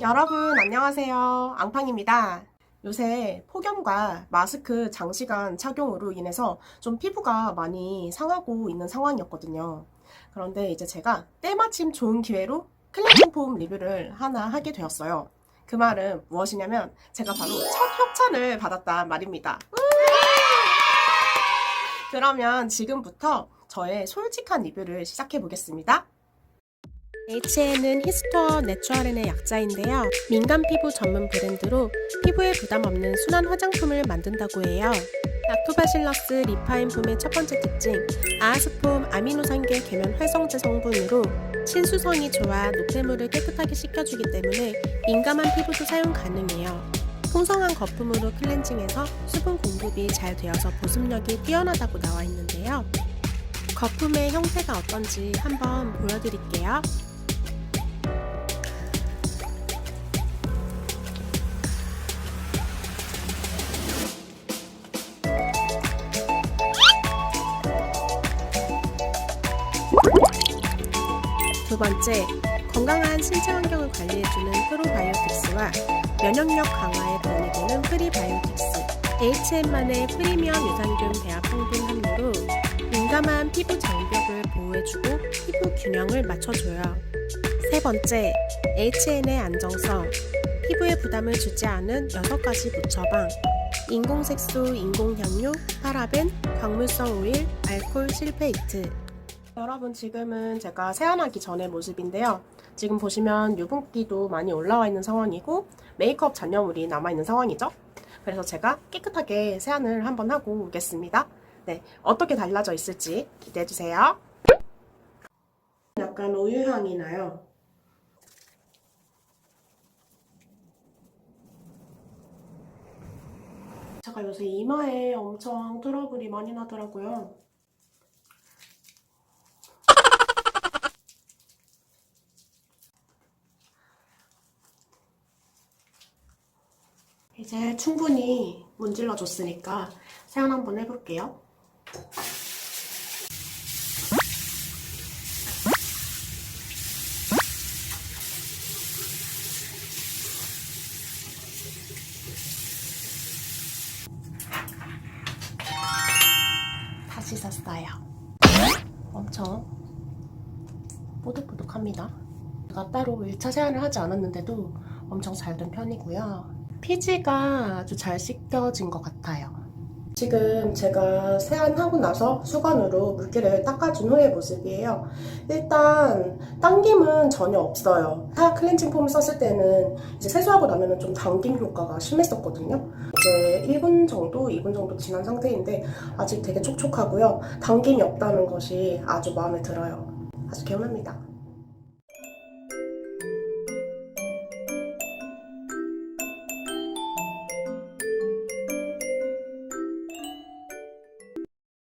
여러분 안녕하세요. 앙팡입니다. 요새 폭염과 마스크 장시간 착용으로 인해서 좀 피부가 많이 상하고 있는 상황이었거든요. 그런데 이제 제가 때마침 좋은 기회로 클렌징 폼 리뷰를 하나 하게 되었어요. 그 말은 무엇이냐면 제가 바로 첫 협찬을 받았단 말입니다. 그러면 지금부터 저의 솔직한 리뷰를 시작해 보겠습니다. H&N은 히스토어 내추럴엔의 약자인데요. 민감 피부 전문 브랜드로 피부에 부담 없는 순한 화장품을 만든다고 해요. 락토바실러스 리파인 폼의 첫 번째 특징, 아스폼 아미노산계 계면 활성제 성분으로 친수성이 좋아 노폐물을 깨끗하게 씻겨주기 때문에 민감한 피부도 사용 가능해요. 풍성한 거품으로 클렌징해서 수분 공급이 잘 되어서 보습력이 뛰어나다고 나와 있는데요. 거품의 형태가 어떤지 한번 보여드릴게요. 두 번째, 건강한 신체 환경을 관리해주는 프로바이오틱스와 면역력 강화에 도움이 되는 프리바이오틱스. HM만의 프리미엄 유산균 배합 성분 함유로 민감한 피부 장벽을 보호해주고 피부 균형을 맞춰줘요. 세 번째, HN의 안정성. 피부에 부담을 주지 않은 6가지 무처방. 인공색소, 인공향료, 파라벤, 광물성 오일, 알코올 실페이트. 여러분 지금은 제가 세안하기 전의 모습인데요. 지금 보시면 유분기도 많이 올라와 있는 상황이고 메이크업 잔여물이 남아 있는 상황이죠. 그래서 제가 깨끗하게 세안을 한번 하고 오겠습니다. 네, 어떻게 달라져 있을지 기대해 주세요. 약간 우유 향이 나요. 제가 요새 이마에 엄청 트러블이 많이 나더라고요. 이제 충분히 문질러 줬으니까 세안 한번 해볼게요. 다 씻었어요. 엄청 뽀득뽀득합니다. 제가 따로 1차 세안을 하지 않았는데도 엄청 잘 된 편이고요. 피지가 아주 잘 씻겨진 것 같아요. 지금 제가 세안하고 나서 수건으로 물기를 닦아준 후의 모습이에요. 일단 당김은 전혀 없어요. 하얀 클렌징 폼을 썼을 때는 이제 세수하고 나면은 좀 당김 효과가 심했었거든요. 이제 1분 정도, 2분 정도 지난 상태인데 아직 되게 촉촉하고요. 당김이 없다는 것이 아주 마음에 들어요. 아주 개운합니다.